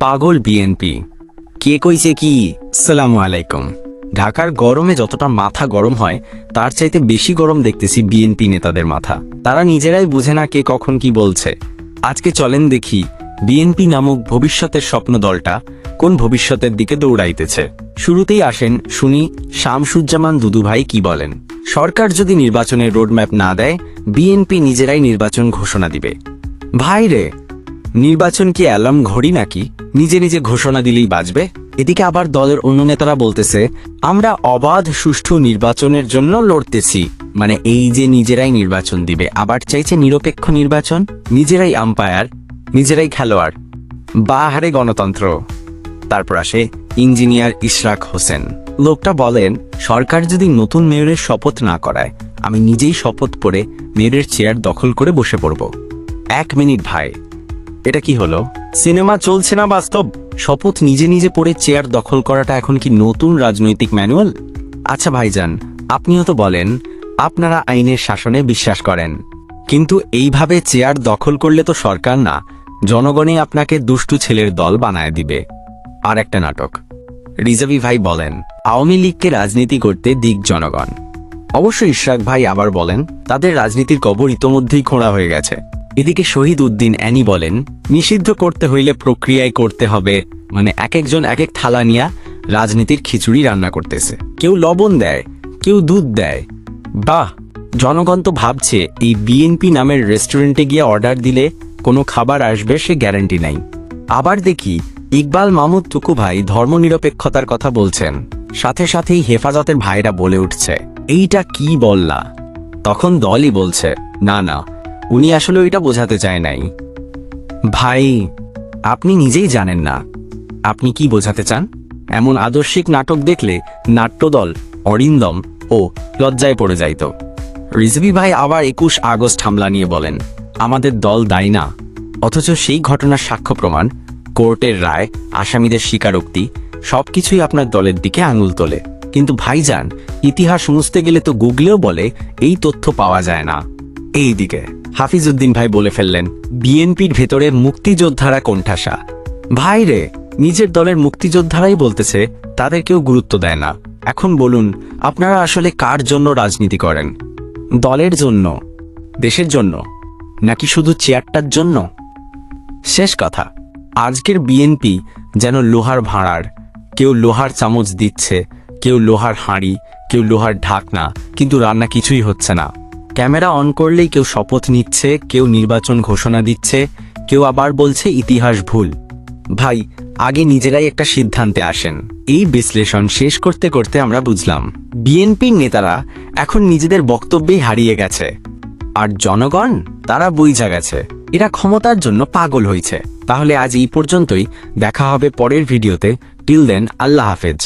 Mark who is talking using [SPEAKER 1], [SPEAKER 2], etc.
[SPEAKER 1] পাগল বিএনপি। কে কইছে কি? সালামু আলাইকুম। ঢাকার গরমে যতটা মাথা গরম হয়, তার চাইতে বেশি গরম দেখতেছি বিএনপি নেতাদের মাথা। তারা নিজেরাই বুঝে না কে কখন কি বলছে। আজকে চলেন দেখি বিএনপি নামক ভবিষ্যতের স্বপ্ন দলটা কোন ভবিষ্যতের দিকে দৌড়াইতেছে। শুরুতেই আসেন, শুনি শামসুজ্জামান দুদুভাই কি বলেন। সরকার যদি নির্বাচনের রোডম্যাপ না দেয়, বিএনপি নিজেরাই নির্বাচন ঘোষণা দিবে। ভাই রে নির্বাচন কি অ্যালার্ম ঘড়ি নাকি? নিজে নিজে ঘোষণা দিলেই বাজবে? এদিকে আবার দলের অন্য নেতারা বলতেছে, আমরা অবাধ, সুষ্ঠু নির্বাচনের জন্য লড়তেছি। মানে এই যে নিজেরাই নির্বাচন দিবে, আবার চাইছে নিরপেক্ষ নির্বাচন? নিজেরাই আম্পায়ার নিজেরাই খেলোয়াড়। বাহারে গণতন্ত্র। তারপর আসে ইঞ্জিনিয়ার ইশরাক হোসেন। লোকটা বলেন, সরকার যদি নতুন মেয়রের শপথ না করায়, আমি নিজেই শপথ পড়ে মেয়রের চেয়ার দখল করে বসে পড়ব। এক মিনিট ভাই এটা কি হলো? সিনেমা চলছে না বাস্তব? শপথ নিজে নিজে পড়ে চেয়ার দখল করাটা এখন কি নতুন রাজনৈতিক ম্যানুয়াল? আচ্ছা ভাইজান, আপনিও তো বলেন, আপনারা আইনের শাসনে বিশ্বাস করেন। কিন্তু এইভাবে চেয়ার দখল করলে তো সরকার না, জনগণই আপনাকে দুষ্টু ছেলের দল বানায় দিবে। আর একটা নাটক। রিজাভি ভাই বলেন, আওয়ামী লীগকে রাজনীতি করতে দিক জনগণ। অবশ্য ইশরাক ভাই আবার বলেন, তাদের রাজনীতির কবর ইতোমধ্যেই খোঁড়া হয়ে গেছে। এদিকে শহীদ উদ্দিন অ্যানি বলেন, নিষিদ্ধ করতে হইলে প্রক্রিয়ায় করতে হবে মানে এক একজন এক এক থালা নিয়া রাজনীতির খিচুড়ি রান্না করতেছে। কেউ লবণ দেয়, কেউ দুধ দেয়। বাহ, জনগণ তো ভাবছে, এই বিএনপি নামের রেস্টুরেন্টে গিয়ে অর্ডার দিলে কোনো খাবার আসবে সে গ্যারান্টি নাই। আবার দেখি, ইকবাল মাহমুদ টুকু ভাই ধর্মনিরপেক্ষতার কথা বলছেন, সাথে সাথেই হেফাজতের ভাইরা বলে উঠছে, এইটা কি বললা? তখন দলই বলছে, না না উনি আসলে ওইটা বোঝাতে চায় নাই। ভাই, আপনি নিজেই জানেন না। আপনি কি বোঝাতে চান? এমন আদর্শিক নাটক দেখলে নাট্যদল অরিন্দম ও লজ্জায় পড়ে যাইত। রিজভি ভাই আবার একুশ আগস্ট হামলা নিয়ে বলেন, আমাদের দল দায়ী না। অথচ সেই ঘটনার সাক্ষ্য প্রমাণ, কোর্টের রায়, আসামিদের স্বীকারোক্তি, সবকিছুই আপনার দলের দিকে আঙুল তোলে। কিন্তু ভাইজান, ইতিহাস মুছতে গেলে তো গুগলেও বলে, এই তথ্য পাওয়া যায় না। এই দিকে হাফিজউদ্দিন ভাই বলে ফেললেন, বিএনপির ভেতরে মুক্তিযোদ্ধারা কোণঠাসা। ভাই রে, নিজের দলের মুক্তিযোদ্ধারাই বলতেছে, তাদের কেউ গুরুত্ব দেয় না। এখন বলুন, আপনারা আসলে কার জন্য রাজনীতি করেন? দলের জন্য? দেশের জন্য? নাকি শুধু চেয়ারটার জন্য? শেষ কথা, আজকের বিএনপি যেন লোহার ভাঁড়ার। কেউ লোহার চামচ দিচ্ছে, কেউ লোহার হাঁড়ি, কেউ লোহার ঢাকনা, কিন্তু রান্না কিছুই হচ্ছে না। ক্যামেরা অন করলেই কেউ শপথ নিচ্ছে, কেউ নির্বাচন ঘোষণা দিচ্ছে, কেউ আবার বলছে ইতিহাস ভুল। ভাই, আগে নিজেরাই একটা সিদ্ধান্তে আসেন। এই বিশ্লেষণ শেষ করতে করতে আমরা বুঝলাম, বিএনপির নেতারা এখন নিজেদের বক্তব্যেই হারিয়ে গেছে। আর জনগণ, তারা বুঝা গেছে, এরা ক্ষমতার জন্য পাগল হয়েছে তাহলে আজ এই পর্যন্তই, দেখা হবে পরের ভিডিওতে। টিল দেন, আল্লাহ হাফেজ।